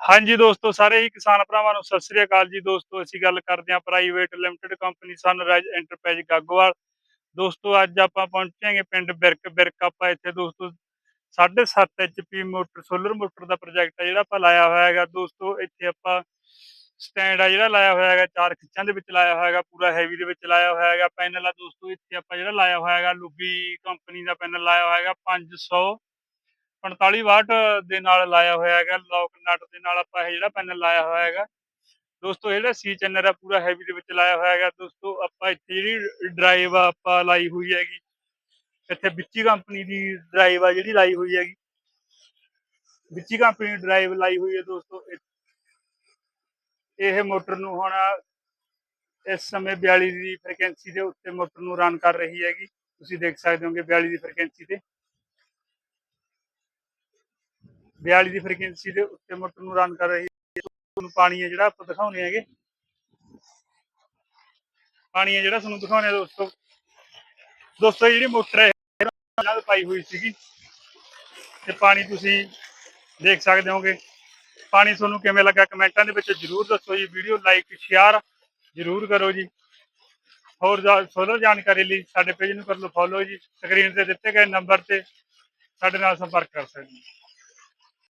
ਹਾਂਜੀ ਦੋਸਤੋ, ਸਾਰੇ ਹੀ ਕਿਸਾਨ ਭਰਾਵਾਂ ਨੂੰ ਸਤਿ ਸ੍ਰੀ ਅਕਾਲ ਜੀ। ਦੋਸਤੋ, ਅਸੀਂ ਗੱਲ ਕਰਦੇ ਹਾਂ private limited company Sunrise enterprise Gagowal. ਦੋਸਤੋ, ਅੱਜ ਆਪਾਂ ਪਹੁੰਚਾਂਗੇ ਪਿੰਡ ਬਿਰਕ ਬਿਰਕ। ਆਪਾਂ ਇੱਥੇ ਦੋਸਤੋ 7.5 ਐਚਪੀ ਮੋਟਰ ਸੋਲਰ ਮੋਟਰ ਦਾ ਪ੍ਰੋਜੈਕਟ ਹੈ ਜਿਹੜਾ ਆਪਾਂ ਲਾਇਆ ਹੋਇਆ ਹੈਗਾ। ਦੋਸਤੋ, ਇੱਥੇ ਆਪਾਂ ਸਟੈਂਡ ਆ ਜਿਹੜਾ ਲਾਇਆ ਹੋਇਆ ਹੈਗਾ, ਚਾਰ ਖਿੱਚਾਂ ਦੇ ਵਿੱਚ ਲਾਇਆ ਹੋਇਆ ਹੈਗਾ, ਪੂਰਾ ਹੈਵੀ ਦੇ ਵਿੱਚ ਲਾਇਆ ਹੋਇਆ ਹੈਗਾ। ਪੈਨਲ ਆ ਦੋਸਤੋ, ਇੱਥੇ ਆਪਾਂ ਜਿਹੜਾ ਲਾਇਆ ਹੋਇਆ ਹੈਗਾ, ਲੁਬੀ ਕੰਪਨੀ ਦਾ ਪੈਨਲ ਲਾਇਆ ਹੋਇਆ ਹੈਗਾ 500 45 ਵਾਟ ਦੇ ਨਾਲ ਲਾਇਆ ਹੋਇਆ ਹੈਗਾ ਲੌਕ ਨਟ ਦੇ ਨਾਲ ਆਪਾਂ ਇਹ ਜਿਹੜਾ ਪੈਨਲ ਲਾਇਆ ਹੋਇਆ ਹੈਗਾ। ਦੋਸਤੋ ਜਿਹੜਾ ਸੀ ਚੈਨਲ ਆ, ਪੂਰਾ ਹੈਵੀ ਦੇ ਵਿੱਚ ਲਾਇਆ ਹੋਇਆ ਹੈਗਾ। ਦੋਸਤੋ, ਆਪਾਂ ਇੱਥੇ ਜਿਹੜੀ ਡਰਾਈਵ ਆਪਾਂ ਲਾਈ ਹੋਈ ਹੈਗੀ। ਇੱਥੇ ਵਿੱਚੀ ਕੰਪਨੀ ਦੀ ਡਰਾਈਵ ਆ, ਜਿਹੜੀ ਲਾਈ ਹੋਈ ਹੈਗੀ। ਵਿੱਚੀ ਕੰਪਨੀ ਦੀ ਡਰਾਈਵ ਲਾਈ ਹੋਈ ਹੈ ਦੋਸਤੋ, ਇਹ- ਮੋਟਰ ਨੂੰ ਹੁਣ ਇਸ ਸਮੇਂ 42 ਦੀ ਫ੍ਰੀਕੁਐਂਸੀ ਦੇ ਉੱਤੇ ਮੋਟਰ ਨੂੰ ਰਨ ਕਰ ਰਹੀ ਹੈਗੀ। ਤੁਸੀਂ ਦੇਖ ਸਕਦੇ ਹੋਗੇ 42 ਦੀ ਫ੍ਰੀਕੁਐਂਸੀ ਤੇ। 42 ਦੀ ਫ੍ਰੀਕੁਐਂਸੀ ਦੇ ਉੱਤੇ ਮੋਟਰ ਨੂੰ ਰਨ ਕਰ ਰਹੀ ਹੈ। ਤੁਹਾਨੂੰ ਪਾਣੀ ਹੈ ਜਿਹੜਾ ਆਪਾਂ ਦਿਖਾਉਣੇ ਹੈਗੇ। ਪਾਣੀ ਹੈ ਜਿਹੜਾ ਤੁਹਾਨੂੰ ਦਿਖਾਉਣੇ ਆ ਦੋਸਤੋ। ਦੋਸਤੋ ਜਿਹੜੀ ਮੋਟਰ ਹੈ ਇਹਨਾਂ ਪਾਈ ਹੋਈ ਸੀਗੀ। ਤੇ ਪਾਣੀ ਤੁਸੀਂ ਦੇਖ ਸਕਦੇ ਹੋਗੇ। ਪਾਣੀ ਤੁਹਾਨੂੰ ਕਿਵੇਂ ਲੱਗਾ ਕਮੈਂਟਾਂ ਦੇ ਵਿੱਚ ਜਰੂਰ ਦੱਸੋ ਜੀ। ਵੀਡੀਓ ਲਾਈਕ ਸ਼ੇਅਰ ਜਰੂਰ ਕਰੋ ਜੀ। ਹੋਰ ਸੋਲਰ ਜਾਣਕਾਰੀ ਲਈ ਸਾਡੇ ਪੇਜ ਨੂੰ ਕਰ ਲਓ ਫੋਲੋ ਜੀ। ਸਕਰੀਨ ਤੇ ਦਿੱਤੇ ਗਏ ਨੰਬਰ ਤੇ ਸਾਡੇ ਨਾਲ ਸੰਪਰਕ ਕਰ ਸਕਦੇ ਹੋ।